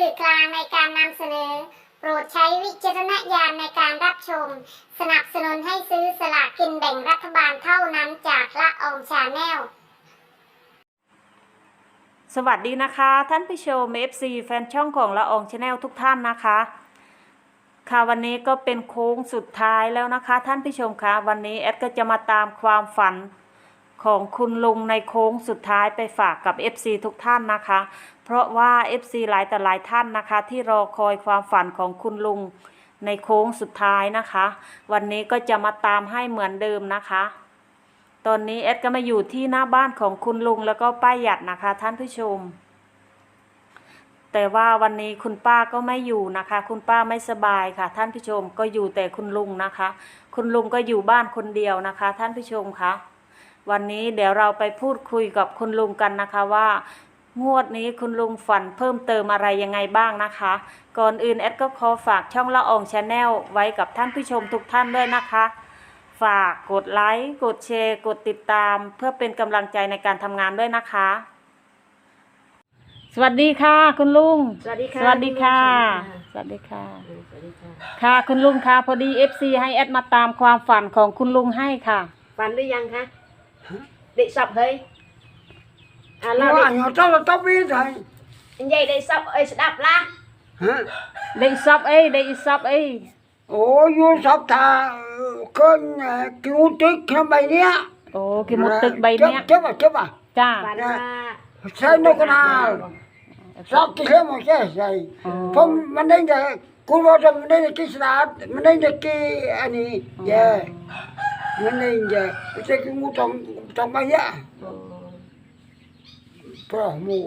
สื่อกลางในการนำเสนอ โปรดใช้วิจารณญาณในการรับชม สนับสนุนให้ซื้อสลากกินแบ่งรัฐบาลเท่านั้นจากละอองชาแนลสวัสดีนะคะ ท่านผู้ชม FC แฟนช่องของละอองชาแนลทุกท่านนะคะ ค่ะวันนี้ก็เป็นโค้งสุดท้ายแล้วนะคะ ท่านผู้ชมคะวันนี้แอดก็จะมาตามความฝัน ของคุณลุงในโค้งสุดท้ายไปฝากกับ FC ทุกท่านนะคะ เพราะว่า FC หลายแต่หลายท่านนะคะ ที่รอคอยความฝันของคุณลุงในโค้งสุดท้ายนะคะ วันนี้ก็จะมาตามให้เหมือนเดิมนะคะ ตอนนี้แอดก็มาอยู่ที่หน้าบ้านของคุณลุงแล้วก็ป้าหยัดนะคะ ท่านผู้ชม แต่ว่าวันนี้คุณป้าก็ไม่อยู่นะคะ คุณป้าไม่สบายค่ะ ท่านผู้ชมก็อยู่แต่คุณลุงนะคะ คุณลุงก็อยู่บ้านคนเดียวนะคะ ท่านผู้ชมคะ วันนี้เดี๋ยวเราไปพูดคุยกับคุณลุงกันนะคะว่า งวดนี้คุณลุงฝันเพิ่มเติมอะไรยังไงบ้างนะคะ ก่อนอื่นแอดก็ขอฝากช่องละอองชาแนลไว้กับท่านผู้ชมทุกท่านด้วยนะคะ ฝากกดไลค์กดแชร์ กดติดตาม เพื่อเป็นกำลังใจในการทำงานด้วยนะคะ สวัสดีค่ะ คุณลุง สวัสดีค่ะสวัสดีค่ะ สวัสดีค่ะ สวัสดีค่ะสวัสดีค่ะค่ะคุณลุงค่ะพอดี FC ให้แอดมาตามความฝันของคุณลุงให้ค่ะ ฝันหรือยังคะ เด็กสับเฮ้ยอ่าเล่าว่าดิ nhỏ tao là tao biết rồi อันใหญ่ได้สับเอ้ยสดับละ hả ได้ซับเอ้ยได้ซับเอ้ย ủa vô sắp thà cơn cứu tích nó bay nhé โอ้กิมุดตึกใบเนี้ย chết à chết à จ้าฝันว่า sao nó có nào sao cái thế mà cái gì không mình đây là cô vào trong mình đây là cái sạt mình đây là cái anh ấy yeah mình đây là cái cái ngu trong trong bay á อ๋อ pro mu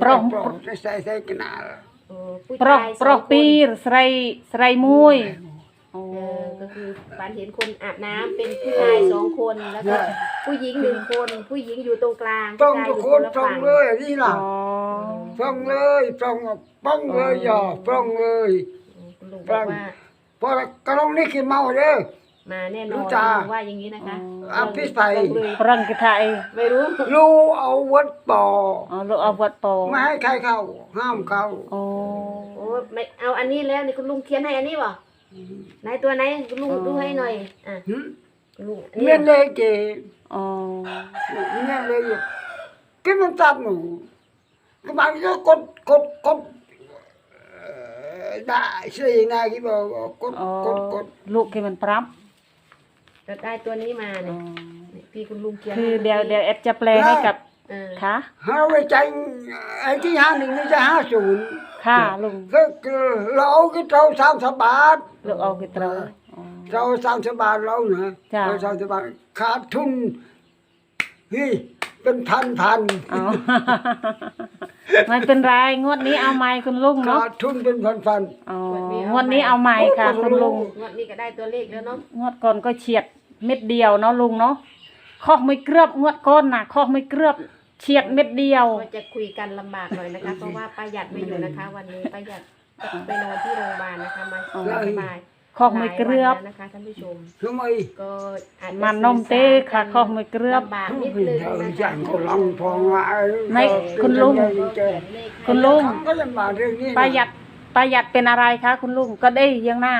Pro- pro cái sai sai cái nào โอ้ผู้ปรอชายปรอสงคนปีรสไรสไรมุยโอ้เออก็คือฝันเห็นคนอาบน้ำเป็นผู้ชายสองคนแล้วก็ผู้หญิงหนึ่งคน ผู้หญิงอยู่ตรงกลางผู้ trong ชาย cái อยู่คน khuôn ละฝั่ง trong เลย đi อ๋อ nào ฟังเลยฟังฟังเลยอย่าฟังเลยคุณลุงบอกว่าพอกระลองนี่กินเมาเด้อ มาแน่นอรู้นจัก ว่าอย่างนี้นะคะอะพี่ใส่ก็เลยปรังกะไทยไม่รู้รู้เอาวัดป่ออ๋อลูกเอาวัดโปไม่ให้ใครเข้า ห้ามเข้าโอ้โอ้ไม่เอาอันนี้แล้วนี่คุณลุงเขียนให้อันนี้บ่ไหนตัวไหนคุณลุงดูให้หน่อยอะหึคุณลุงอันนี้เมียนเลยเจอ๋อเมียนเลย cái มันตับหนู cái bạn nó cột cột cột đại sĩ này cái bảo cột อ๋อ cột cột ลูกที่มันปรับ ก็ได้ตัวนี้มาอ๋เนี่อยพี่คุณลุงเขียนคือเดี๋ยวเดี๋ยวแอดจะแปลให้กับเออค่ะห้าไปใจไอ้ที่ห้าหนึ่งไม่ใช่ห้าศูนย์ค่ะลุง cái lỗ cái trâu sao sao bát ลูกเอากี่ตราอ๋อเราสามสิบบาทเราเนี่ยจ้ะเราสามสิบบาทขาดทุนนี่เป็นพันพันอ๋อไม่เป็นไรงวดนี้เอาไม้คุณลุงขาเนาะดทุนเป็นพันพันอ๋องวดนี้เอาไม้ค่ะคุณลุงงวดนี้ก็ได้ตัวเลขแล้วเนาะงวดก่อนก็เฉียด เม็ดเดียวเนาะลุงเนาะคอกไม่เกลือบงวดก้อนน่ะคอกไม่เกลือบเฉียดเม็ดเดียว ก็จะคุยกันลำบากหน่อยนะคะ เพราะว่าประหยัดไม่อยู่นะคะ วันนี้ประหยัดไปนอนที่โรงพยาบาลนะคะมาอ๋อ สบายคอกไม่เกลือบ หลายวันแล้วนะคะท่านผู้ชมทำไมก็อาจจะมันนมเต้ค่ะคอกไม่เกลือบ ลำบากนิดไม่นึงเท่านะใจคะก็ลองพองว่าไม่คุณลุงคุณลุงก็จะมาเรื่องนี้ประหยัดประหยัดเป็นอะไรคะคุณลุงก็ได้ยังหน้า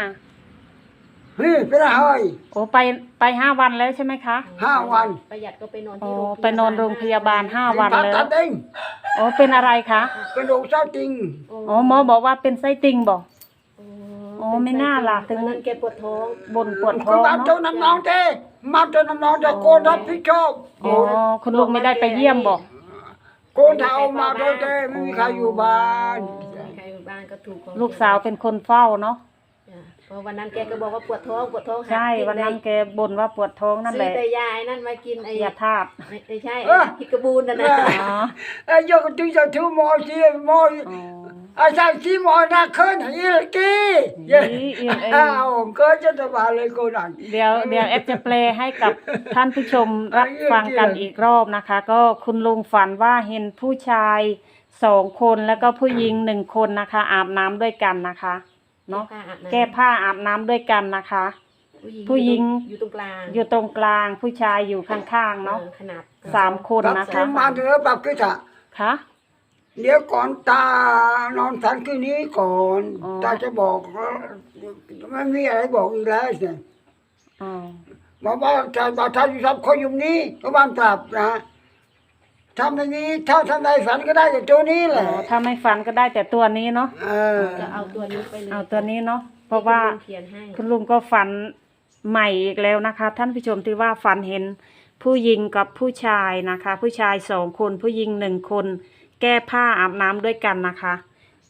เฮ้ยเป็นอะไรโอ้ไปไปห้าวันแล้วใช่ไหมคะห้าวันประหยัดก็ไปนอนโอ้ที่โรงพยาบาลไปนอนโรงพยาบาลห้าวันตัดแล้ตัวดเองโอ้เป็นอะไรคะเป็นโรคเศร้าจริงอ๋อหมอบอกว่าเป็นไส้ติ่งบอกโอ้โอ้ไม่น่าล่ะถึง วันนั้นแกปวดท้องบนปวดท้คือองมาเจ้าเนาะน้ำน้องเต้มาเจ้าน้ำน้องจะโกนรับผิดชอบอ๋อคุณลุงไม่ได้ไปเยี่ยมบอกโกนเท้ามาโดนเต้ไม่มีใครอยู่บ้าน ใครอยู่บ้านก็ถูกของลูกสาวเป็นคนเฝ้าเนาะจ้ะ เพราะวันนั้นแกก็บอกว่าปวดท้องปวดท้องหาใช่กิวันนั้นได้แกบ่นว่าปวดท้องนั่นแหซื้อละแต่ยาไอ้นั่นมากินไอ้ยาธาตุไม่ไม่ใช่พิกระบูนนะนะอ๋อไอ้ยกตึงจะถือหมอสิหมออ๋อไอ้ใช่สิหมอน่ะเคินอีลกี้เย้อีเอียงเองอ้าวเกินจะสบายเลยโกนันเดี๋ยวเดี๋ยวแอดจะแปลให้กับท่านผู้ชมรับฟังกันอีกรอบนะคะ ก็คุณลุงฝันว่าเห็นผู้ชายสองคนแล้วก็ผู้หญิงหนึ่งคนนะคะ อาบน้ำด้วยกันนะคะ เนาะผ้าอาบน้ำแก้ผ้าอาบน้ำด้วยกันนะคะ ผู้หญิงอยู่ตรงกลางอยู่ตรงกลางผู้ชายอยู่ข้างๆเนาะออขนาดสามคนปรับนะกิคะนมาเถอะปรับกินจ้ะค่ะเดี๋ยวก่อนตานอนฝันคืนนี้ก่อนอ๋อตาจะบอกว่าไม่มีอะไรบอกอีกแล้วสิอ๋อบอกว่าถ้าบอกถ้าอยู่ทำคนอยู่นี้ก็บ้านปรับนะ ถ้าไม่มีถ้าทำในฝันก็ได้แต่ตัวนี้แหอ๋ละอถ้าไม่ฝันก็ได้แต่ตัวนี้เนาะเออจะเอาตัวนี้ไปเลยเอาตัวนี้เนาะเพราะว่าที่คุณลุงเขียนให้คุณลุงก็ฝันใหม่อีกแล้วนะคะ ท่านผู้ชมที่ว่าฝันเห็นผู้หญิงกับผู้ชายนะคะ ผู้ชายสองคนผู้หญิงหนึ่งคน แก้ผ้าอาบน้ำด้วยกันนะคะ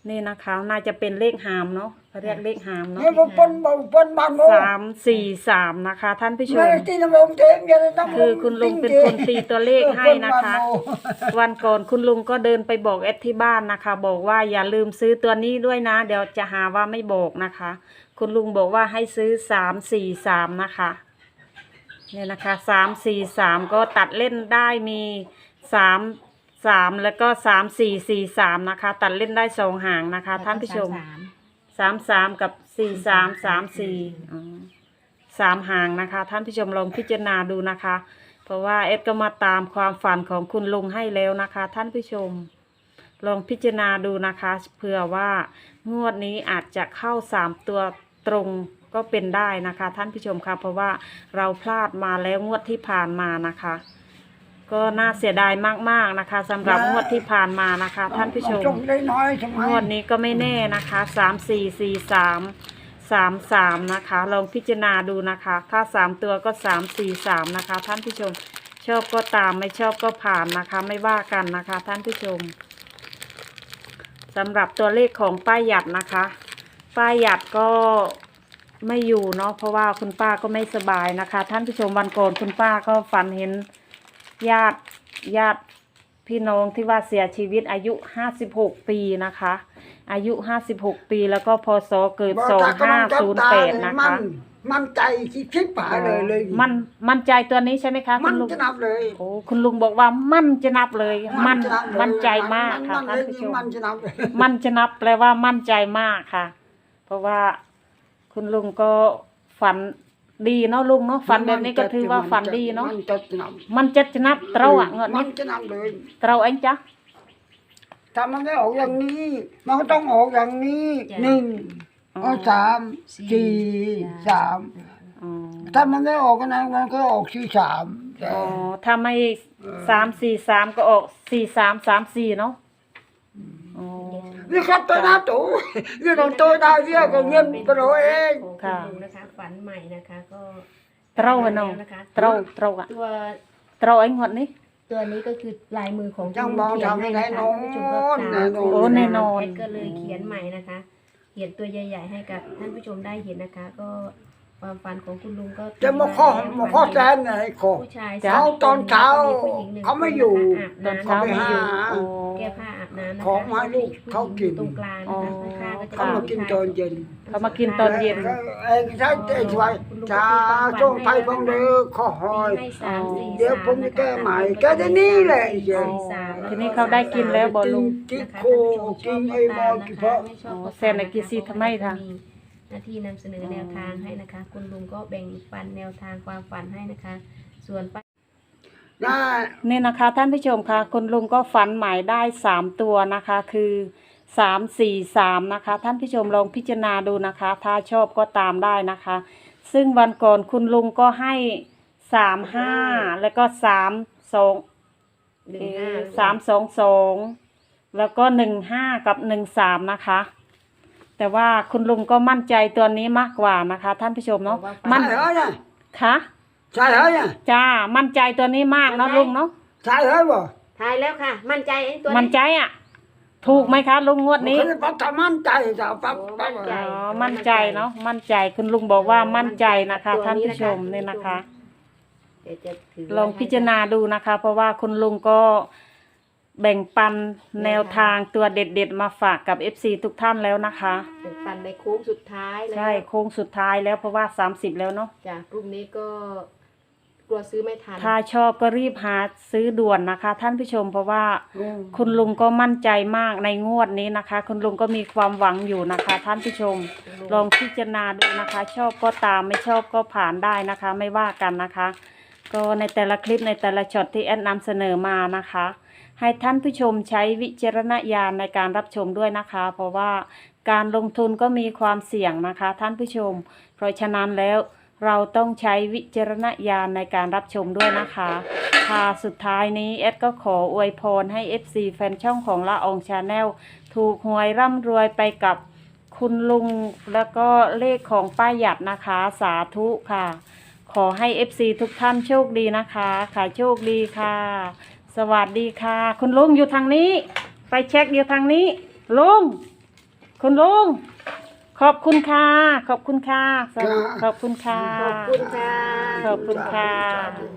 นี่นะคะ น่าจะเป็นเลขหามเนาะ เขาเรียกเลขหามเนาะเดี๋ยวผมปนบอกปนบ้านโมสามสี่สามนะคะ ท่านผู้ชไม่มได้ตีน้ำลมเทมอย่าได้น้ำลมคือคุณลุงเป็นคนตีตัวเลขให้นะคะ วันก่อนคุณลุงก็เดินไปบอกเอดที่บ้านนะคะ บอกว่าอย่าลืมซื้อตัวนี้ด้วยนะ เดี๋ยวจะหาว่าไม่บอกนะคะ คุณลุงบอกว่าให้ซื้อสามสี่สามนะคะเนี่ยนะคะสามสี่สามก็ตัดเล่นได้มีสามสามแล้วก็สามสี่สี่สามนะคะ ตัดเล่นได้สองหางนะคะ ท่านผู้ชม สามสาม สามสามกับสี่สามสามสี่สามหางนะคะ ท่านผู้ชมลองพิจารณาดูนะคะ เพราะว่าเอสก็มาตามความฝันของคุณลุงให้แล้วนะคะ ท่านผู้ชม ลองพิจารณาดูนะคะเผื่อว่างวดนี้อาจจะเข้าสามตัวตรงก็เป็นได้นะคะ ท่านผู้ชมค่ะเพราะว่าเราพลาดมาแล้วงวดที่ผ่านมานะคะ ก็น่าเสียดายมากๆนะคะสำหรับงวดที่ผ่านมานะคะ ท่านผู้ชมจงได้น้อยใช่ไหมงวดนี้ก็ไม่แน่นะคะสามสี่สี่สามสามสามนะคะลองพิจารณาดูนะคะ ถ้าสามตัวก็สามสี่สามนะคะ ท่านผู้ชมชอบก็ตามไม่ชอบก็ผ่านนะคะ ไม่ว่ากันนะคะ ท่านผู้ชมสำหรับตัวเลขของป้าหยัดนะคะ ป้าหยัดก็ไม่อยู่เนาะเพราะว่าคุณป้าก็ไม่สบายนะคะ ท่านผู้ชมวันก่อนคุณป้าก็ฝันเห็น ญาติญาติพี่น้องที่ว่าเสียชีวิตอายุ 56 ปีนะคะ อายุ 56 ปีแล้วก็พศเกิด 2508 นะคะ มันใจที่คิดป่าเลยเลย มันมั่นใจตัวนี้ใช่ไหมคะมัคุนณลุงจะนับเลยโอ้คุณลุงบอกว่ามั่นจะนับเลย มั่นจะบเลยมั่นใจมากค่ะมันท่านเลยผู้ชมมันจะนับเลยมั่นจะนับแปลว่ามั่นใจมากค่ะ เพราะว่าคุณลุงก็ฝัน ดีเนาะลุงเนาะฝันแบบนี้ก็ถือว่าฝันดีเนาะมันจะนับมันจะจะนับเตราอะเงินมันี้นจะนับเลยเตราเองจ้ะถ้ามันไม่ออกอย่างนี้ มันก็ต้องออกอย่างนี้หนึ่งเอาสามสี่สามอ๋อถ้ามันไม่ออกกันนะมันก็ออกสี่สามแต่อ๋อถ้าไม่สามสี่สามก็ออกสี่สามสามสี่เนาะอ๋อ นี่ครับตัวหน้าตู้นี่ต้องตัวได้เรียกก็เงินไปเราเองของ ค่ะคุณลุงนะคะ ฝันใหม่นะคะ ก็เตราอะเนาะแล้วนะคะเตราเตราอะตัวเตราไอ้งวดนี้ ตัวนี้ก็คือลายมือของจังคุณมลุองเขียนทำให้ให้นะแน่คะนอนท่านผู้ชมก็ตามแน่นอน โอ้แน่นอนเอ็ดก็เลยเขียนใหม่นะคะ เขียนตัวใหญ่ ๆ ให้กับท่านผู้ชมได้เห็นนะคะ ก็ ความฝันของคุณลุงก็จะมาข้อมาข้อแทนไหนข้อผู้ชายจ้ะเอาตอนเช้าผู้หญิงหนึ่งเขาไม่อยู่คนนะคะตอนอาบเช้าน้ำไม่อยู่หาอ๋อแก้ผ้าอาบน้ำนะคะของมาให้ลูกเขากิน ตรงกลางนะคะข้างๆก็จะเขามากินตอนเย็นเขามากินตอนเย็นเองใช้เตะช่วยจ้าช่วงไปบังเดือข้อหอย ให้สามสี่เดี๋ยวผมจะแก้ใหม่แก้ได้นี่แหละเย็น ทีนี้เขาได้กินแล้ว บ่ลุง กินโคกินไอ้บอกินเพาะ อ๋อแซนในกิซีทำไมคะ หน้าที่นำเสนอแนวทางให้นะคะ คุณลุงก็แบ่งปันแนวทางความฝันให้นะคะ ส่วนป้าน่านี่นะคะท่านผู้ชมคะคุณลุงก็ฝันหมายได้สามตัวนะคะ คือสามสี่สามนะคะ ท่านผู้ชมลองพิจารณาดูนะคะ ถ้าชอบก็ตามได้นะคะ ซึ่งวันก่อนคุณลุงก็ให้สามห้าแล้วก็สามสองหนึ่งห้า สามสองสองแล้วก็หนึ่งห้ากับหนึ่งสามนะคะ แต่ว่าคุณลุงก็มั่นใจตัวนี้มากกว่านะคะ ท่านผู้ชมเนาะมั่นใช่เหรอเนี่ยคะใช่เหรอเนี่ยจ้ามั่นใจตัวนี้มากเนาะลุงเนาะใช่เหรอบ่ทายแล้วค่ะ มั่นใจไอ้ตัวมั่นใจอะ ถูกไหมคะลุงงวดนี้เขาจะปั๊บทำมั่นใจจ้ะปั๊บปั๊บอ๋อมั่นใจเนาะมั่นใจคุณลุงบอกว่ามั่นใจนะคะ ท่านผู้ชมเนี่ยนะคะ เดี๋ยวจะถืลองพิจารณาดูนะคะ เพราะว่าคุณลุงก็ แบ่งปันแนวทางตัวเด็ดๆ มาฝากกับ FC ทุกท่านแล้วนะคะ เป็นปันในโค้งสุดท้ายแล้วใช่โค้งสุดท้ายแล้วเพราะว่า 30 แล้วเนาะจากกลุ่มนี้ก็กลัวซื้อไม่ทัน ถ้าชอบก็รีบหาซื้อด่วนนะคะ ท่านผู้ชมเพราะว่าคุณลุงก็มั่นใจมากในงวดนี้นะคะ คุณลุงก็มีความหวังอยู่นะคะ ท่านผู้ชม ลองพิจารณาดูนะคะ ชอบก็ตามไม่ชอบก็ผ่านได้นะคะ ไม่ว่ากันนะคะ ก็ในแต่ละคลิปในแต่ละช็อตที่แอดนำเสนอมานะคะ ให้ท่านผู้ชมใช้วิจารณญาณในการรับชมด้วยนะคะ เพราะว่าการลงทุนก็มีความเสี่ยงนะคะ ท่านผู้ชม เพราะฉะนั้นแล้วเราต้องใช้วิจารณญาณในการรับชมด้วยนะคะค่ะสุดท้ายนี้เอดก็ขออวยพรให้ FC แฟนช่องของละอองชาแนลถูกหวยร่ำรวยไปกับคุณลุงแล้วก็เลขของป้าหยัดนะคะ สาธุค่ะ ขอให้ FC ทุกท่านโชคดีนะคะ ค่ะโชคดีค่ะ สวัสดีค่ะ คุณลุงอยู่ทางนี้ ไปเช็คอยู่ทางนี้ ลุง คุณลุง ขอบคุณค่ะ ขอบคุณค่ะครับขอบคุณค่ะ ขอบคุณค่ะ ขอบคุณค่ะสาธุ